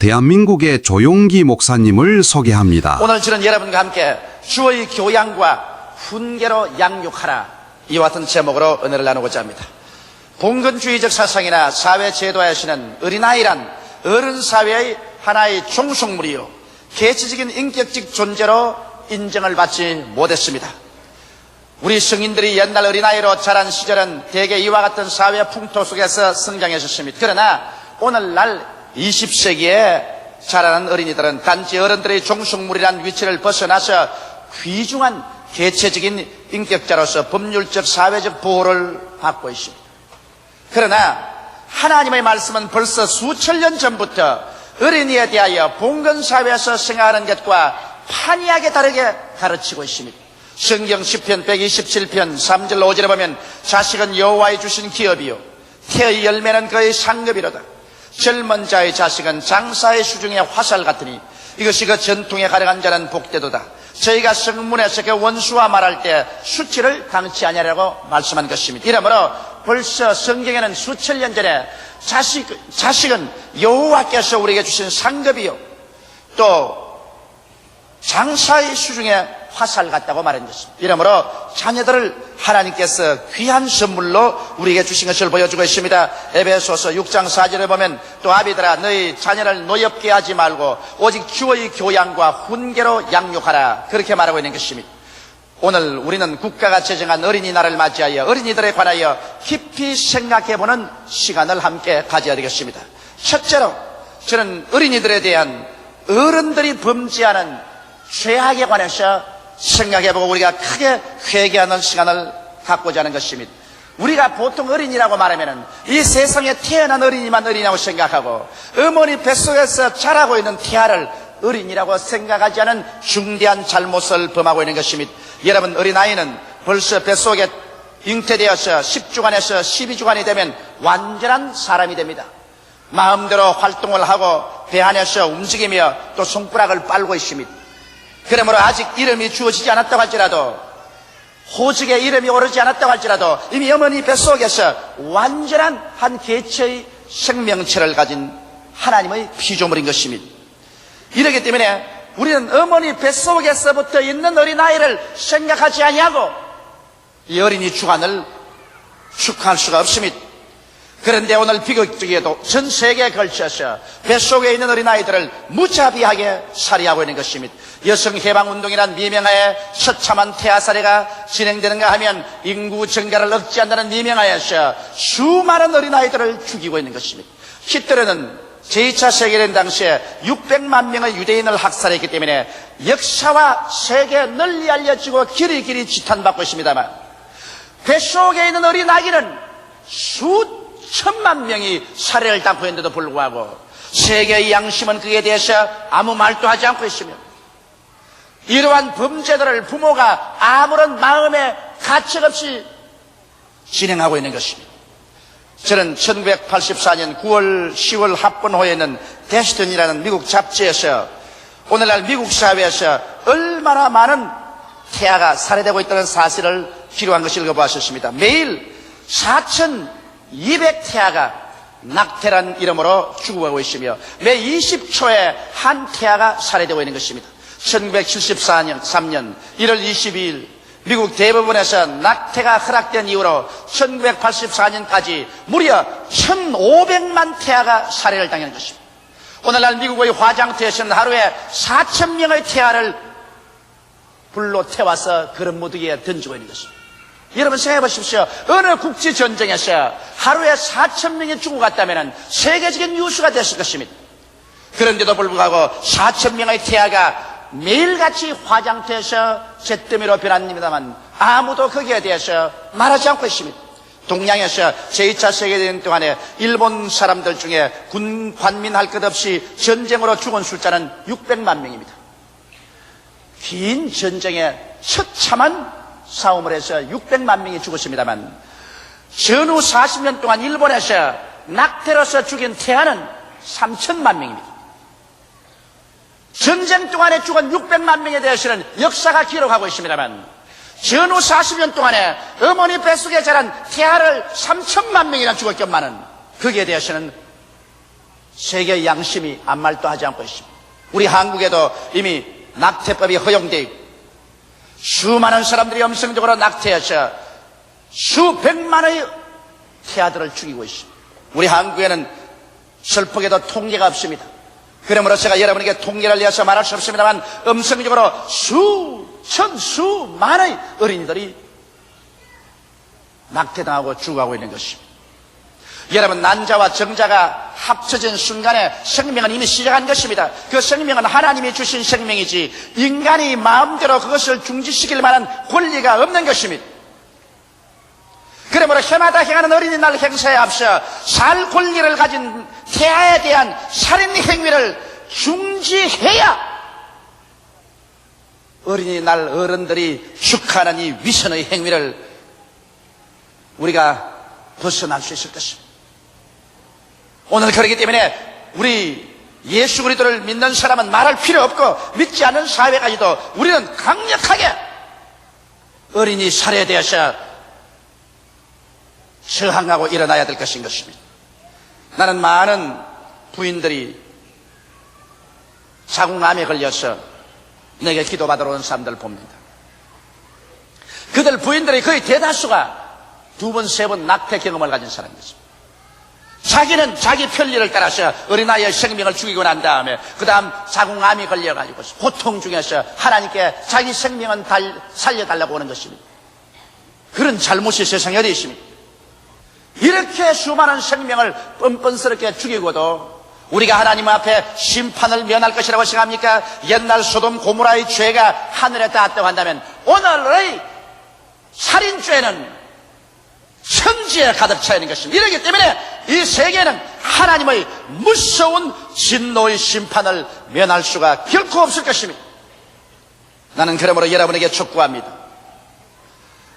대한민국의 조용기 목사님을 소개합니다. 오늘 저는 여러분과 함께 주의 교양과 훈계로 양육하라 이와 같은 제목으로 은혜를 나누고자 합니다. 봉건주의적 사상이나 사회 제도에서는 어린아이란 어른 사회의 하나의 종속물이요 개체적인 인격적 존재로 인정을 받지 못했습니다. 우리 성인들이 옛날 어린아이로 자란 시절은 대개 이와 같은 사회 풍토 속에서 성장했었습니다. 그러나 오늘날 20세기에 자라는 어린이들은 단지 어른들의 종속물이란 위치를 벗어나서 귀중한 개체적인 인격자로서 법률적 사회적 보호를 받고 있습니다. 그러나 하나님의 말씀은 벌써 수천 년 전부터 어린이에 대하여 봉건사회에서 생활하는 것과 판이하게 다르게 가르치고 있습니다. 성경 10편 127편 3절 5절에 보면 자식은 여호와의 주신 기업이요 태의 열매는 그의 상급이로다. 젊은 자의 자식은 장사의 수중의 화살 같으니 이것이 그 전통에 가려간 자는 복되도다. 저희가 성문에서 그 원수와 말할 때 수치를 당치 아니하라고 말씀한 것입니다. 이러므로 벌써 성경에는 수천 년 전에 자식, 자식은 여호와께서 우리에게 주신 상급이요. 또 장사의 수중에 화살 같다고 말한 것입니다. 이러므로 자녀들을 하나님께서 귀한 선물로 우리에게 주신 것을 보여주고 있습니다. 에베소서 6장 4절에 보면 또 아비들아 너희 자녀를 노엽게 하지 말고 오직 주의 교양과 훈계로 양육하라 그렇게 말하고 있는 것입니다. 오늘 우리는 국가가 제정한 어린이날을 맞이하여 어린이들에 관하여 깊이 생각해보는 시간을 함께 가져야 되겠습니다. 첫째로 저는 어린이들에 대한 어른들이 범죄하는 죄악에 관해서 생각해보고 우리가 크게 회개하는 시간을 갖고자 하는 것입니다. 우리가 보통 어린이라고 말하면 이 세상에 태어난 어린이만 어린이라고 생각하고 어머니 뱃속에서 자라고 있는 태아를 어린이라고 생각하지 않은 중대한 잘못을 범하고 있는 것입니다. 여러분 어린아이는 벌써 뱃속에 잉태되어서 10주간에서 12주간이 되면 완전한 사람이 됩니다. 마음대로 활동을 하고 배 안에서 움직이며 또 손가락을 빨고 있습니다. 그러므로 아직 이름이 주어지지 않았다고 할지라도 호직에 이름이 오르지 않았다고 할지라도 이미 어머니 뱃속에서 완전한 한 개체의 생명체를 가진 하나님의 피조물인 것입니다. 이러기 때문에 우리는 어머니 뱃속에서부터 있는 어린아이를 생각하지 아니하고 이 어린이 주관을 축하할 수가 없습니다. 그런데 오늘 비극적에도 전 세계에 걸쳐서 뱃속에 있는 어린아이들을 무자비하게 살해하고 있는 것입니다. 여성해방운동이란 미명하에 처참한 태아 사례가 진행되는가 하면 인구 증가를 억제한다는 미명하에서 수많은 어린아이들을 죽이고 있는 것입니다. 히틀러는 제2차 세계대전 당시에 600만 명의 유대인을 학살했기 때문에 역사와 세계에 널리 알려지고 길이길이 지탄받고 있습니다만 뱃속에 있는 어린아이는 수 천만 명이 살해를 당하고 있는데도 불구하고 세계의 양심은 그에 대해서 아무 말도 하지 않고 있으며 이러한 범죄들을 부모가 아무런 마음의 가책 없이 진행하고 있는 것입니다. 저는 1984년 9월, 10월 합본호에는 데스턴이라는 미국 잡지에서 오늘날 미국 사회에서 얼마나 많은 태아가 살해되고 있다는 사실을 기록한 것을 읽어보았습니다. 매일 4,200 태아가 낙태란 이름으로 죽어가고 있으며 매 20초에 한 태아가 살해되고 있는 것입니다. 1974년 3년 1월 22일 미국 대법원에서 낙태가 허락된 이후로 1984년까지 무려 1,500만 태아가 살해를 당한 것입니다. 오늘날 미국의 화장터에서는 하루에 4천 명의 태아를 불로 태워서 그런 무더기에 던지고 있는 것입니다. 여러분 생각해 보십시오. 어느 국지 전쟁에서 하루에 4천 명이 죽어갔다면 세계적인 뉴스가 됐을 것입니다. 그런데도 불구하고 4천 명의 태아가 매일같이 화장터에서 잿더미로 변합니다만 아무도 거기에 대해서 말하지 않고 있습니다. 동양에서 제2차 세계대전 동안에 일본 사람들 중에 군 관민할 것 없이 전쟁으로 죽은 숫자는 600만 명입니다. 긴 전쟁에 처참한 싸움을 해서 600만 명이 죽었습니다만 전후 40년 동안 일본에서 낙태로서 죽인 태아는 3천만 명입니다. 전쟁 동안에 죽은 600만 명에 대해서는 역사가 기록하고 있습니다만 전후 40년 동안에 어머니 뱃속에 자란 태아를 3천만 명이나 죽었건만은 거기에 대해서는 세계의 양심이 아무 말도 하지 않고 있습니다. 우리 한국에도 이미 낙태법이 허용되어 있고 수많은 사람들이 엄성적으로 낙태해서 수백만의 태아들을 죽이고 있습니다. 우리 한국에는 슬프게도 통계가 없습니다. 그러므로 제가 여러분에게 통계를 내서 말할 수 없습니다만 음성적으로 수천 수만의 어린이들이 낙태당하고 죽어가고 있는 것입니다. 여러분 난자와 정자가 합쳐진 순간에 생명은 이미 시작한 것입니다. 그 생명은 하나님이 주신 생명이지 인간이 마음대로 그것을 중지시킬 만한 권리가 없는 것입니다. 그러므로 해마다 행하는 어린이날 행사에 앞서 살 권리를 가진 태아에 대한 살인 행위를 중지해야 어린이날 어른들이 축하하는 이 위선의 행위를 우리가 벗어날 수 있을 것입니다. 오늘 그렇기 때문에 우리 예수 그리스도를 믿는 사람은 말할 필요 없고 믿지 않는 사회까지도 우리는 강력하게 어린이 살해에 대해서 저항하고 일어나야 될 것인 것입니다. 나는 많은 부인들이 자궁암에 걸려서 내게 기도받으러 온 사람들 봅니다. 그들 부인들이 거의 대다수가 두 번, 세 번 낙태 경험을 가진 사람이었습니다. 자기는 자기 편리를 따라서 어린아이의 생명을 죽이고 난 다음에 그 다음 자궁암이 걸려가지고 고통 중에서 하나님께 자기 생명은 달- 살려달라고 하는 것입니다. 그런 잘못이 세상에 어디 있습니까? 이렇게 수많은 생명을 뻔뻔스럽게 죽이고도 우리가 하나님 앞에 심판을 면할 것이라고 생각합니까? 옛날 소돔 고무라의 죄가 하늘에 닿았다고 한다면 오늘의 살인죄는 천지에 가득 차 있는 것입니다. 이러기 때문에 이 세계는 하나님의 무서운 진노의 심판을 면할 수가 결코 없을 것입니다. 나는 그러므로 여러분에게 촉구합니다.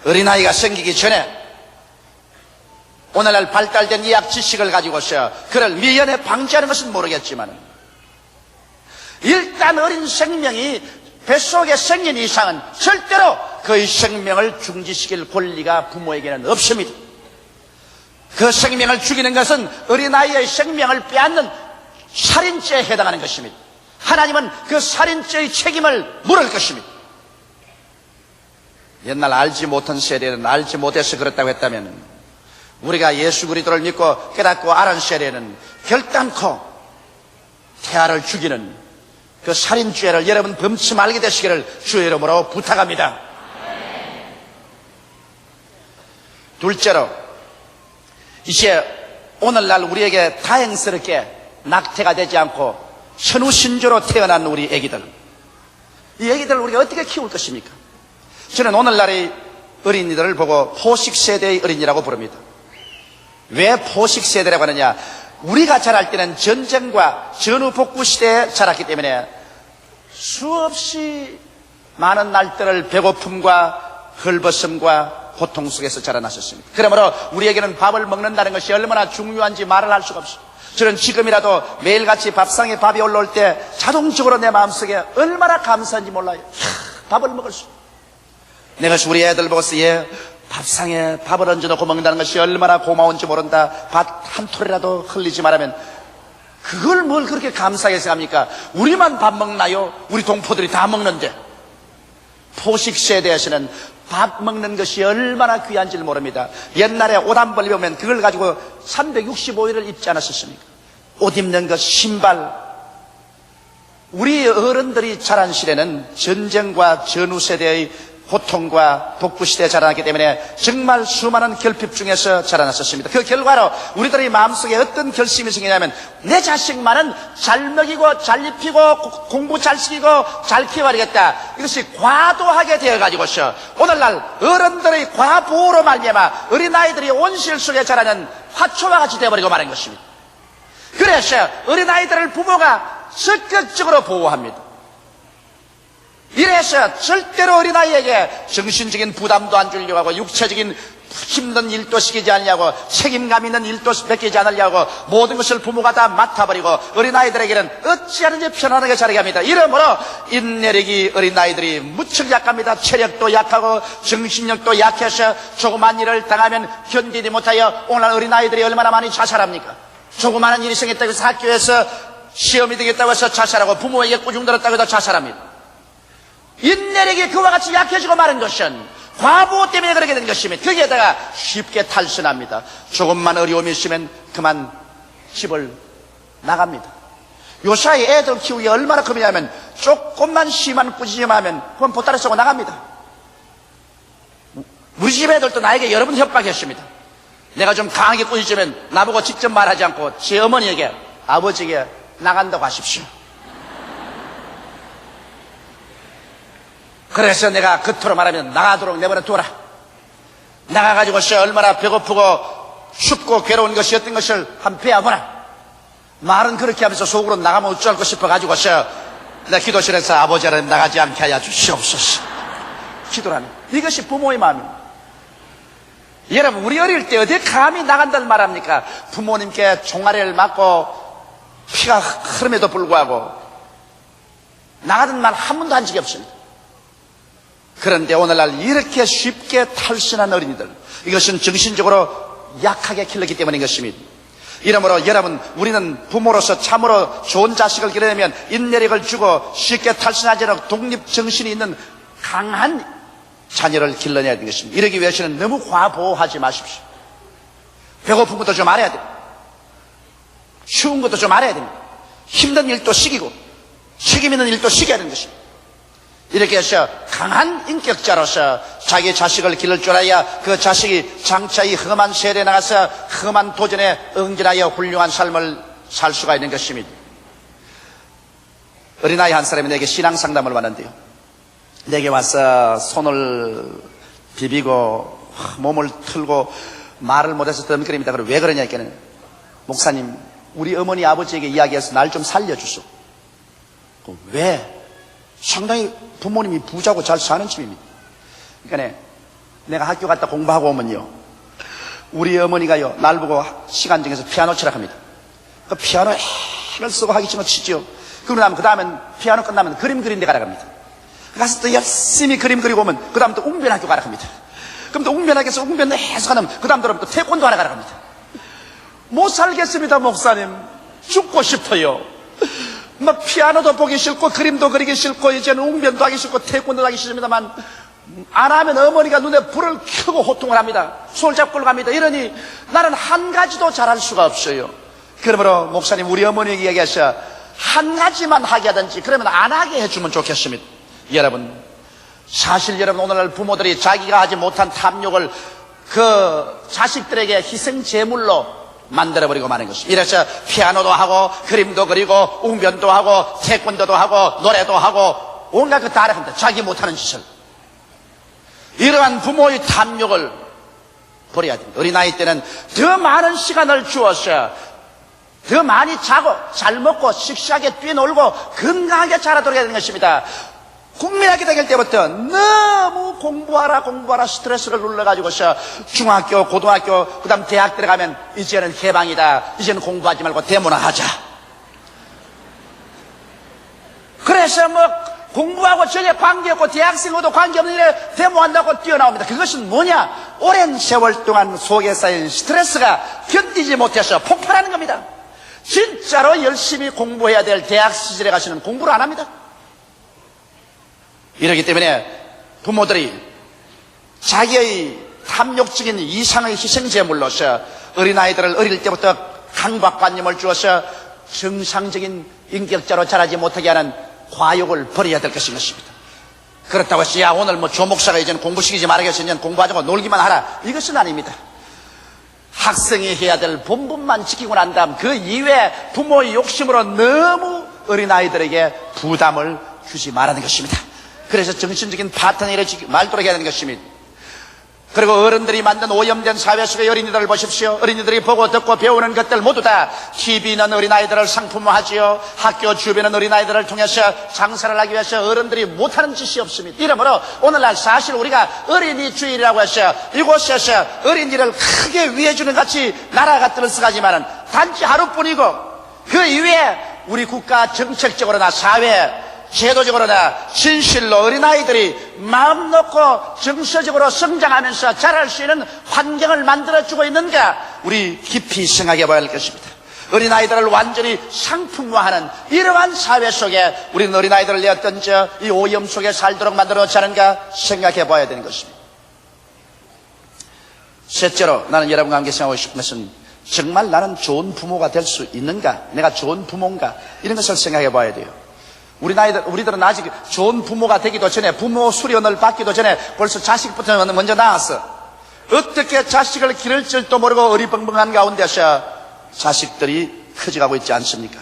어린아이가 생기기 전에 오늘날 발달된 의학 지식을 가지고서 그를 미연에 방지하는 것은 모르겠지만 일단 어린 생명이 뱃속에 생긴 이상은 절대로 그의 생명을 중지시킬 권리가 부모에게는 없습니다. 그 생명을 죽이는 것은 어린아이의 생명을 빼앗는 살인죄에 해당하는 것입니다. 하나님은 그 살인죄의 책임을 물을 것입니다. 옛날 알지 못한 세대는 알지 못해서 그렇다고 했다면 우리가 예수 그리스도를 믿고 깨닫고 알은 세대는 결단코 태아를 죽이는 그 살인죄를 여러분 범치 말게 되시기를 주의 이름으로 부탁합니다. 둘째로 이제 오늘날 우리에게 다행스럽게 낙태가 되지 않고 천우신조로 태어난 우리 애기들 이 애기들을 우리가 어떻게 키울 것입니까? 저는 오늘날의 어린이들을 보고 포식 세대의 어린이라고 부릅니다. 왜 포식 세대라고 하느냐? 우리가 자랄 때는 전쟁과 전후 복구 시대에 자랐기 때문에 수없이 많은 날들을 배고픔과 헐벗음과 고통 속에서 자라났었습니다. 그러므로 우리에게는 밥을 먹는다는 것이 얼마나 중요한지 말을 할 수가 없습니다. 저는 지금이라도 매일같이 밥상에 밥이 올라올 때 자동적으로 내 마음속에 얼마나 감사한지 몰라요. 하, 밥을 먹을 수. 내가 우리 애들 보고서 얘 밥상에 밥을 얹어놓고 먹는다는 것이 얼마나 고마운지 모른다. 밥 한 톨이라도 흘리지 말하면 그걸 뭘 그렇게 감사하게 생각합니까? 우리만 밥 먹나요? 우리 동포들이 다 먹는데. 포식 세대에서는 밥 먹는 것이 얼마나 귀한지 를 모릅니다. 옛날에 옷 한 벌 입으면 그걸 가지고 365일을 입지 않았었습니까? 옷 입는 것, 신발. 우리 어른들이 자란 시대는 전쟁과 전후 세대의 고통과 복부 시대에 자라났기 때문에 정말 수많은 결핍 중에서 자라났었습니다. 그 결과로 우리들의 마음속에 어떤 결심이 생기냐면 내 자식만은 잘 먹이고 잘 입히고 고- 공부 잘 시키고 잘 키워야겠다. 이것이 과도하게 되어가지고서 오늘날 어른들의 과보호로 말미암아 어린아이들이 온실 속에 자라는 화초와 같이 되어버리고 말한 것입니다. 그래서 어린아이들을 부모가 적극적으로 보호합니다. 이래서 절대로 어린아이에게 정신적인 부담도 안 주려고 하고 육체적인 힘든 일도 시키지 않으려고 책임감 있는 일도 베끼지 않으려고 모든 것을 부모가 다 맡아버리고 어린아이들에게는 어찌하는지 편안하게 자라게 합니다. 이러므로 인내력이 어린아이들이 무척 약합니다. 체력도 약하고 정신력도 약해서 조그만 일을 당하면 견디지 못하여 오늘 어린아이들이 얼마나 많이 자살합니까? 조그마한 일이 생겼다고 해서 학교에서 시험이 되겠다고 해서 자살하고 부모에게 꾸중 들었다고 해서 자살합니다. 인내력이 그와 같이 약해지고 마는 것은 과부 때문에 그렇게 된 것입니다. 거기에다가 쉽게 탈선합니다. 조금만 어려움이 있으면 그만 집을 나갑니다. 요 사이 애들 키우기 얼마나 겁이냐면 조금만 심한 꾸짖음하면 그건 보따리 쏘고 나갑니다. 우리 집 애들도 나에게 여러 번 협박했습니다. 내가 좀 강하게 꾸짖으면 나보고 직접 말하지 않고 제 어머니에게 아버지에게 나간다고 하십시오. 그래서 내가 그토록 말하면 나가도록 내버려 둬라. 나가가지고서 얼마나 배고프고 춥고 괴로운 것이 어떤 것을 한 배워보라. 말은 그렇게 하면서 속으로 나가면 어쩔 싶어가지고서 내 기도실에서 아버지 하나님 나가지 않게 하여 주시옵소서. 기도라는 이것이 부모의 마음입니다. 여러분 우리 어릴 때 어디 감히 나간다는 말합니까? 부모님께 종아리를 맞고 피가 흐름에도 불구하고 나가던 말한 번도 한 적이 없습니다. 그런데 오늘날 이렇게 쉽게 탈신한 어린이들 이것은 정신적으로 약하게 길렀기 때문인 것입니다. 이러므로 여러분 우리는 부모로서 참으로 좋은 자식을 기르려면 인내력을 주고 쉽게 탈신하지 않고 독립정신이 있는 강한 자녀를 길러내야 되는 것입니다. 이러기 위해서는 너무 과보호하지 마십시오. 배고픈 것도 좀 알아야 됩니다. 쉬운 것도 좀 알아야 됩니다. 힘든 일도 시키고 책임 있는 일도 시켜야 되는 것입니다. 이렇게 해서 강한 인격자로서 자기 자식을 기를 줄 알아야 그 자식이 장차 이 험한 세대에 나가서 험한 도전에 응진하여 훌륭한 삶을 살 수가 있는 것입니다. 어린아이 한 사람이 내게 신앙 상담을 왔는데요. 내게 와서 손을 비비고 몸을 틀고 말을 못해서 덤거립니다. 그럼 왜 그러냐 했더니 목사님 우리 어머니 아버지에게 이야기해서 날 좀 살려주소. 그 왜? 상당히 부모님이 부자고 잘 사는 집입니다. 그러니까 내가 학교 갔다 공부하고 오면요. 우리 어머니가요, 날 보고 시간 정해서 피아노 치라 합니다. 그 피아노 힘을 쓰고 하기 싫으면 치죠. 그러고 나면 그 다음엔 피아노 끝나면 그림 그리는 데 가라 합니다. 가서 또 열심히 그림 그리고 오면 그 다음 또 웅변학교 가라 합니다. 그럼 또 웅변학교에서 웅변 해석하면 그 다음 들어오면 또 태권도 하러 가라 합니다. 못 살겠습니다, 목사님. 죽고 싶어요. 막 피아노도 보기 싫고 그림도 그리기 싫고 이제는 웅변도 하기 싫고 태권도 하기 싫습니다만 안 하면 어머니가 눈에 불을 켜고 호통을 합니다. 손을 잡고 갑니다. 이러니 나는 한 가지도 잘할 수가 없어요. 그러므로 목사님 우리 어머니에게 얘기하셔 한 가지만 하게 하든지 그러면 안 하게 해주면 좋겠습니다. 여러분 사실 여러분 오늘날 부모들이 자기가 하지 못한 탐욕을 그 자식들에게 희생 제물로 만들어버리고 마는 것입니다. 이래서 피아노도 하고 그림도 그리고 웅변도 하고 태권도도 하고 노래도 하고 온갖 것다 알아합니다. 자기 못하는 짓을. 이러한 부모의 탐욕을 버려야 됩니다. 어린아이 때는 더 많은 시간을 주어서 더 많이 자고 잘 먹고 씩씩하게 뛰놀고 건강하게 자라도록 해야 되는 것입니다. 국민학교 다닐 때부터 너무 공부하라 공부하라 스트레스를 눌러가지고서 중학교 고등학교 그 다음 대학 들어가면 이제는 해방이다. 이제는 공부하지 말고 대문화 하자. 그래서 뭐 공부하고 전혀 관계없고 대학생하고도 관계없는 일에 데모한다고 뛰어나옵니다. 그것은 뭐냐? 오랜 세월 동안 속에 쌓인 스트레스가 견디지 못해서 폭발하는 겁니다. 진짜로 열심히 공부해야 될 대학 시절에 가시는 공부를 안 합니다 이러기 때문에 부모들이 자기의 탐욕적인 이상의 희생제물로서 어린아이들을 어릴 때부터 강박관념을 주어서 정상적인 인격자로 자라지 못하게 하는 과욕을 버려야 될 것인 것입니다. 그렇다고 해서 야 오늘 뭐 조목사가 이제는 공부시키지 말아야겠어 이제는 공부하자고 놀기만 하라 이것은 아닙니다. 학생이 해야 될 본분만 지키고 난 다음 그 이외에 부모의 욕심으로 너무 어린아이들에게 부담을 주지 말라는 것입니다. 그래서 정신적인 이루어지기 말도록 해야 되는 것입니다. 그리고 어른들이 만든 오염된 사회 속의 어린이들을 보십시오. 어린이들이 보고 듣고 배우는 것들 모두 다 TV는 어린아이들을 상품화하지요. 학교 주변은 어린아이들을 통해서 장사를 하기 위해서 어른들이 못하는 짓이 없습니다. 이러므로 오늘날 사실 우리가 어린이 주일이라고 해서 이곳에서 어린이를 크게 위해주는 같이 나라 같은 쓰가지만은 단지 하루뿐이고 그 이외에 우리 국가 정책적으로나 사회 제도적으로나 진실로 어린아이들이 마음 놓고 정서적으로 성장하면서 자랄 수 있는 환경을 만들어주고 있는가 우리 깊이 생각해 봐야 할 것입니다. 어린아이들을 완전히 상품화하는 이러한 사회 속에 우리는 어린아이들을 내었던 저이 오염 속에 살도록 만들어 놓지 않은가 생각해 봐야 되는 것입니다. 셋째로 나는 여러분과 함께 생각하고 싶은 것은 정말 나는 좋은 부모가 될 수 있는가? 내가 좋은 부모인가? 이런 것을 생각해 봐야 돼요. 우리 나이들, 우리들은 아직 좋은 부모가 되기도 전에 부모 수련을 받기도 전에 벌써 자식부터 먼저 나왔어. 어떻게 자식을 기를 줄도 모르고 어리벙벙한 가운데서 자식들이 커져가고 있지 않습니까?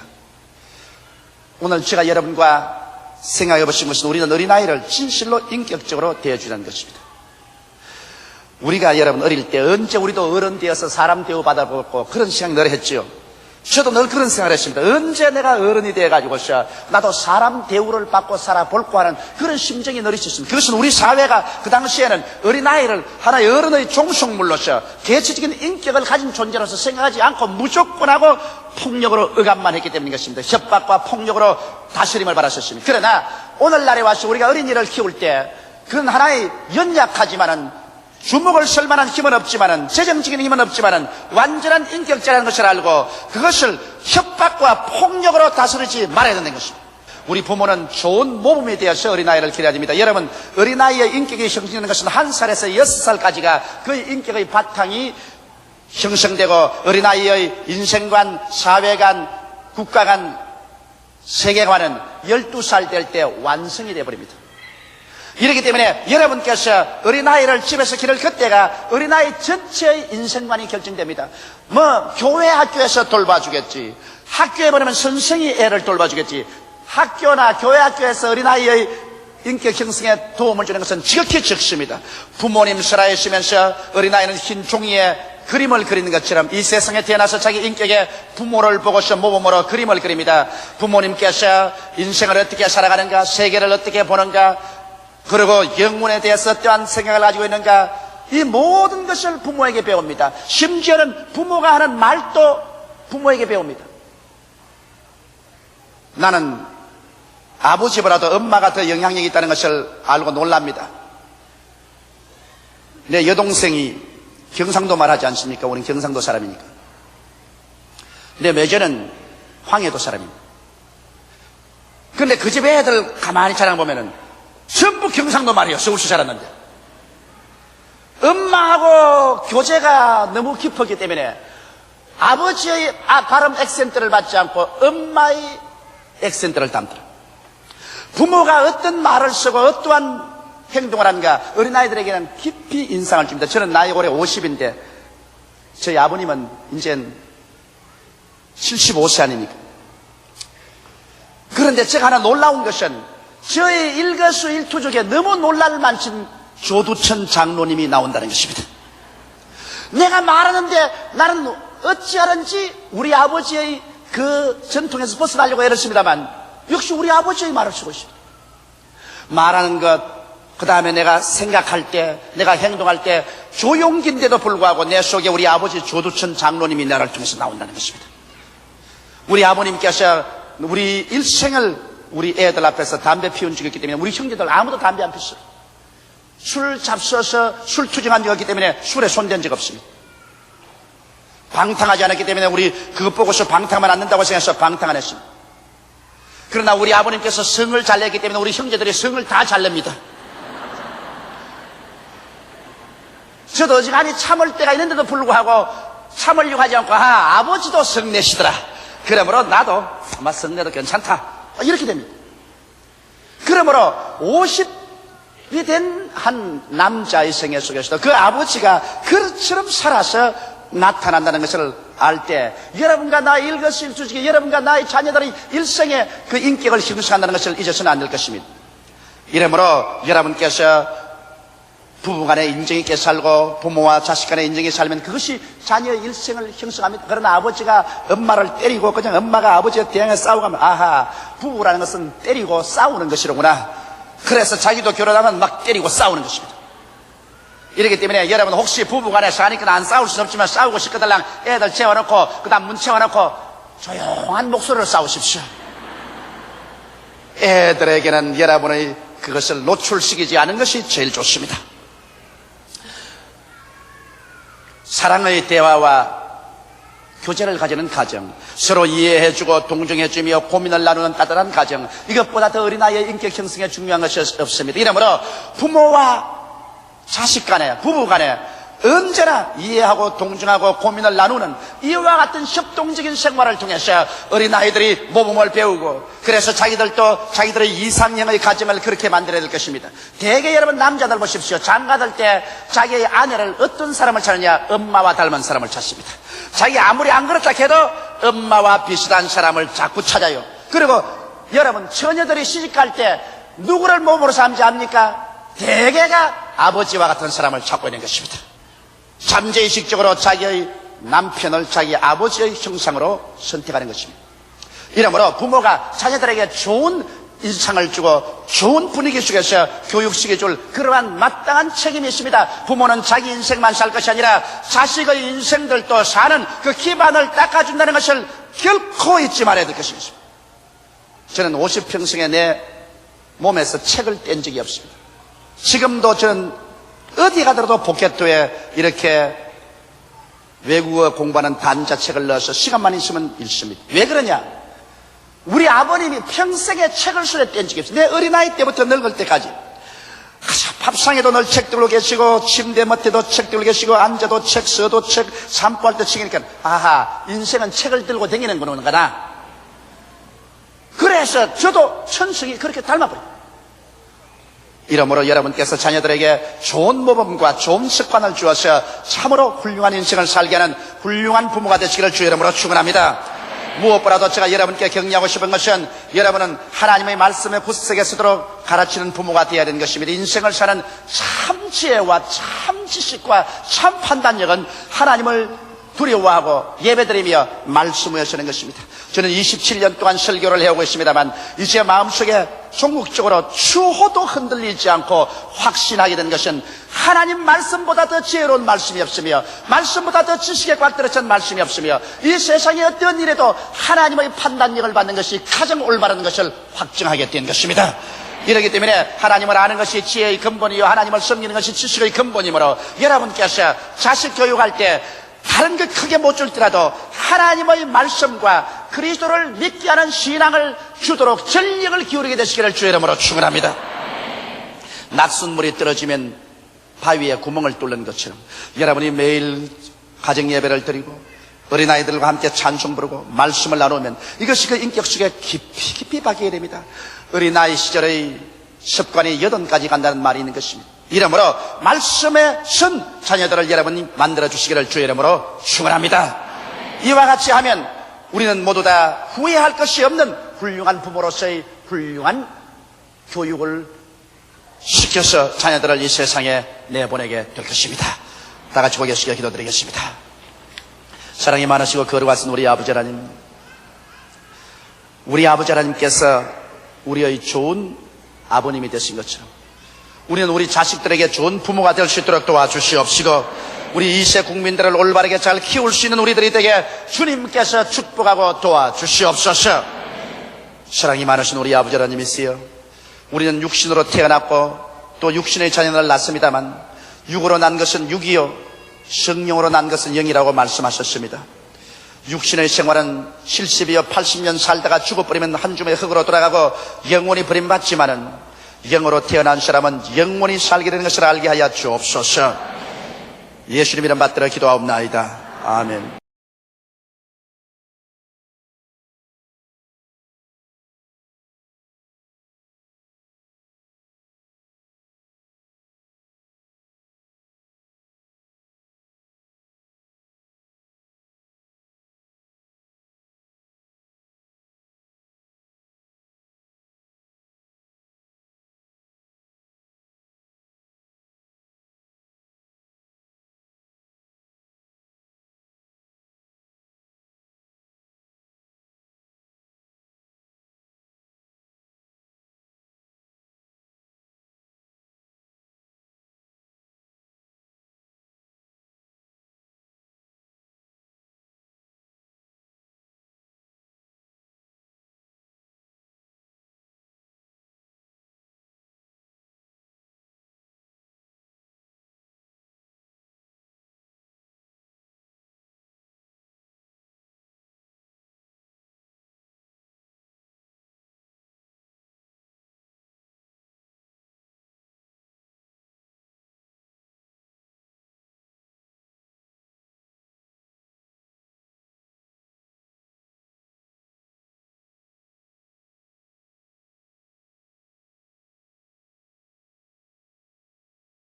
오늘 제가 여러분과 생각해 보신 것은 우리는 어린아이를 진실로 인격적으로 대해주는 것입니다. 우리가 여러분 어릴 때 언제 우리도 어른 되어서 사람 대우 받아보고 그런 생각 늘 했지요. 저도 늘 그런 생각을 했습니다. 언제 내가 어른이 돼가지고서 나도 사람 대우를 받고 살아볼고 하는 그런 심정이 늘 있었습니다. 그것은 우리 사회가 그 당시에는 어린아이를 하나의 어른의 종속물로서 개체적인 인격을 가진 존재로서 생각하지 않고 무조건하고 폭력으로 억압만 했기 때문인 것입니다. 협박과 폭력으로 다스림을 받았었습니다. 그러나 오늘날에 와서 우리가 어린이를 키울 때 그런 하나의 연약하지만은 주먹을 쓸 만한 힘은 없지만은 재정적인 힘은 없지만은 완전한 인격자라는 것을 알고 그것을 협박과 폭력으로 다스리지 말아야 된다는 것입니다. 우리 부모는 좋은 모범이 되어서 어린아이를 기려야 됩니다. 여러분, 어린아이의 인격이 형성되는 것은 한 살에서 여섯 살까지가 그 인격의 바탕이 형성되고 어린아이의 인생관, 사회관, 국가관, 세계관은 12살 될 때 완성이 되어버립니다. 이렇기 때문에 여러분께서 어린아이를 집에서 기를 그때가 어린아이 전체의 인생관이 결정됩니다. 뭐, 교회 학교에서 돌봐주겠지. 학교에 보내면 선생이 애를 돌봐주겠지. 학교나 교회 학교에서 어린아이의 인격 형성에 도움을 주는 것은 지극히 적습니다. 부모님 살아있으면서 어린아이는 흰 종이에 그림을 그리는 것처럼 이 세상에 태어나서 자기 인격에 부모를 보고서 모범으로 그림을 그립니다. 부모님께서 인생을 어떻게 살아가는가, 세계를 어떻게 보는가, 그리고 영문에 대해서 어떠한 생각을 가지고 있는가 이 모든 것을 부모에게 배웁니다. 심지어는 부모가 하는 말도 부모에게 배웁니다. 나는 아버지보다도 엄마가 더 영향력이 있다는 것을 알고 놀랍니다. 내 여동생이 경상도 말하지 않습니까? 우리는 경상도 사람이니까. 내 매제는 황해도 사람입니다. 근데 그 집 애들 가만히 자랑 보면은 전부 경상도 말이에요. 서울시 살았는데. 엄마하고 교제가 너무 깊었기 때문에 아버지의 아, 발음 액센트를 받지 않고 엄마의 액센트를 담더라. 부모가 어떤 말을 쓰고 어떠한 행동을 하는가 어린아이들에게는 깊이 인상을 줍니다. 저는 나이 올해 50인데 저희 아버님은 이제 75세 아닙니까? 그런데 제가 하나 놀라운 것은 저의 일거수일투족에 너무 놀랄 만큼 조두천 장로님이 나온다는 것입니다. 내가 말하는데 나는 어찌하는지 우리 아버지의 그 전통에서 벗어나려고 애썼습니다만 역시 우리 아버지의 말을 쓰고 있습니다. 말하는 것, 그 다음에 내가 생각할 때, 내가 행동할 때 조용기인데도 불구하고 내 속에 우리 아버지 조두천 장로님이 나를 통해서 나온다는 것입니다. 우리 아버님께서 우리 일생을 우리 애들 앞에서 담배 피운 적이 있기 때문에 우리 형제들 아무도 담배 안 피웠어요. 술 잡숴서 술 투정한 적이 없기 때문에 술에 손댄 적 없습니다. 방탕하지 않았기 때문에 우리 그것 보고서 방탕하면 안 된다고 생각해서 방탕 안 했습니다. 그러나 우리 아버님께서 성을 잘 냈기 때문에 우리 형제들이 성을 다 잘 냅니다. 저도 어지간히 참을 때가 있는데도 불구하고 참으려고 하지 않고 아, 아버지도 성 내시더라. 그러므로 나도 아마 성 내도 괜찮다. 이렇게 됩니다. 그러므로 50이 된 한 남자의 생애 속에서도 그 아버지가 그처럼 살아서 나타난다는 것을 알 때 여러분과 나의 일거수일투족에 여러분과 나의 자녀들의 일생에 그 인격을 형성한다는 것을 잊어서는 안 될 것입니다. 이러므로 여러분께서 부부간에 인정 있게 살고 부모와 자식 간에 인정 있게 살면 그것이 자녀의 일생을 형성합니다. 그러나 아버지가 엄마를 때리고 그냥 엄마가 아버지에 대항해 싸우고 하면 아하 부부라는 것은 때리고 싸우는 것이로구나. 그래서 자기도 결혼하면 막 때리고 싸우는 것입니다. 이렇기 때문에 여러분 혹시 부부간에 사니까 안 싸울 수는 없지만 싸우고 싶거들랑 애들 채워놓고 그 다음 문 채워놓고 조용한 목소리로 싸우십시오. 애들에게는 여러분의 그것을 노출시키지 않은 것이 제일 좋습니다. 사랑의 대화와 교제를 가지는 가정, 서로 이해해주고 동정해주며 고민을 나누는 따뜻한 가정, 이것보다 더 어린아이의 인격 형성에 중요한 것이 없습니다. 이러므로 부모와 자식 간에, 부부 간에 언제나 이해하고 동정하고 고민을 나누는 이와 같은 협동적인 생활을 통해서 어린아이들이 모범을 배우고 그래서 자기들도 자기들의 이상형의 가정을 그렇게 만들어야 될 것입니다. 대개 여러분 남자들 보십시오. 장가들 때 자기의 아내를 어떤 사람을 찾느냐? 엄마와 닮은 사람을 찾습니다. 자기 아무리 안 그렇다 해도 엄마와 비슷한 사람을 자꾸 찾아요. 그리고 여러분 처녀들이 시집갈 때 누구를 몸으로 삼지 압니까? 대개가 아버지와 같은 사람을 찾고 있는 것입니다. 잠재의식적으로 자기의 남편을 자기 아버지의 형상으로 선택하는 것입니다. 이러므로 부모가 자녀들에게 좋은 인상을 주고 좋은 분위기 속에서 교육시켜 줄 그러한 마땅한 책임이 있습니다. 부모는 자기 인생만 살 것이 아니라 자식의 인생들도 사는 그 기반을 닦아준다는 것을 결코 잊지 말아야 될 것입니다. 저는 50평생에 내 몸에서 책을 뗀 적이 없습니다. 지금도 저는 어디 가더라도 포켓도에 이렇게 외국어 공부하는 단자책을 넣어서 시간만 있으면 읽습니다. 왜 그러냐? 우리 아버님이 평생에 책을 술에 뗀 적이 없어요. 내 어린아이 때부터 늙을 때까지. 밥상에도 늘 책 들고 계시고, 침대 밑에도 책 들고 계시고, 앉아도 책, 써도 책,散歩할 때 책이니까, 아하, 인생은 책을 들고 다니는 거구나. 그래서 저도 천성이 그렇게 닮아버려요. 이러므로 여러분께서 자녀들에게 좋은 모범과 좋은 습관을 주어서 참으로 훌륭한 인생을 살게 하는 훌륭한 부모가 되시기를 주 이름으로 축원합니다. 무엇보다도 제가 여러분께 격려하고 싶은 것은 여러분은 하나님의 말씀에 굳세게 서도록 가르치는 부모가 되어야 되는 것입니다. 인생을 사는 참 지혜와 참 지식과 참 판단력은 하나님을 두려워하고 예배드리며 말씀을 하시는 것입니다. 저는 27년 동안 설교를 해오고 있습니다만 이제 마음속에 종국적으로 추호도 흔들리지 않고 확신하게 된 것은 하나님 말씀보다 더 지혜로운 말씀이 없으며 말씀보다 더 지식에 꽉 들어찬 말씀이 없으며 이 세상의 어떤 일에도 하나님의 판단력을 받는 것이 가장 올바른 것을 확증하게 된 것입니다. 이러기 때문에 하나님을 아는 것이 지혜의 근본이요 하나님을 섬기는 것이 지식의 근본이므로 여러분께서 자식 교육할 때 다른 것 크게 못 줄더라도 하나님의 말씀과 그리스도를 믿게 하는 신앙을 주도록 전력을 기울이게 되시기를 주의 이름으로 축원합니다. 낯선 물이 떨어지면 바위에 구멍을 뚫는 것처럼 여러분이 매일 가정 예배를 드리고 어린아이들과 함께 찬송 부르고 말씀을 나누면 이것이 그 인격 속에 깊이 깊이 박히게 됩니다. 어린아이 시절의 습관이 여든까지 간다는 말이 있는 것입니다. 이러므로 말씀에 선 자녀들을 여러분이 만들어 주시기를 주의 이름으로 축원합니다. 이와 같이 하면 우리는 모두 다 후회할 것이 없는 훌륭한 부모로서의 훌륭한 교육을 시켜서 자녀들을 이 세상에 내보내게 될 것입니다. 다 같이 고개 숙여 기도드리겠습니다. 사랑이 많으시고 거룩하신 우리 아버지 하나님, 우리 아버지 하나님께서 우리의 좋은 아버님이 되신 것처럼 우리는 우리 자식들에게 좋은 부모가 될 수 있도록 도와주시옵시고 우리 이세 국민들을 올바르게 잘 키울 수 있는 우리들이 되게 주님께서 축복하고 도와주시옵소서. 사랑이 많으신 우리 아버지 하나님이시여 우리는 육신으로 태어났고 또 육신의 자녀를 낳습니다만 육으로 난 것은 육이요 성령으로 난 것은 영이라고 말씀하셨습니다. 육신의 생활은 70이요 80년 살다가 죽어버리면 한 줌의 흙으로 돌아가고 영원히 버림받지만은 영으로 태어난 사람은 영원히 살게 되는 것을 알게 하여 주옵소서. 예수님 이름 받들어 기도하옵나이다. 아멘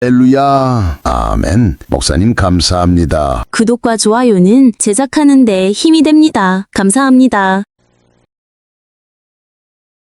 할렐루야. 아멘. 목사님 감사합니다. 구독과 좋아요는 제작하는 데 힘이 됩니다. 감사합니다.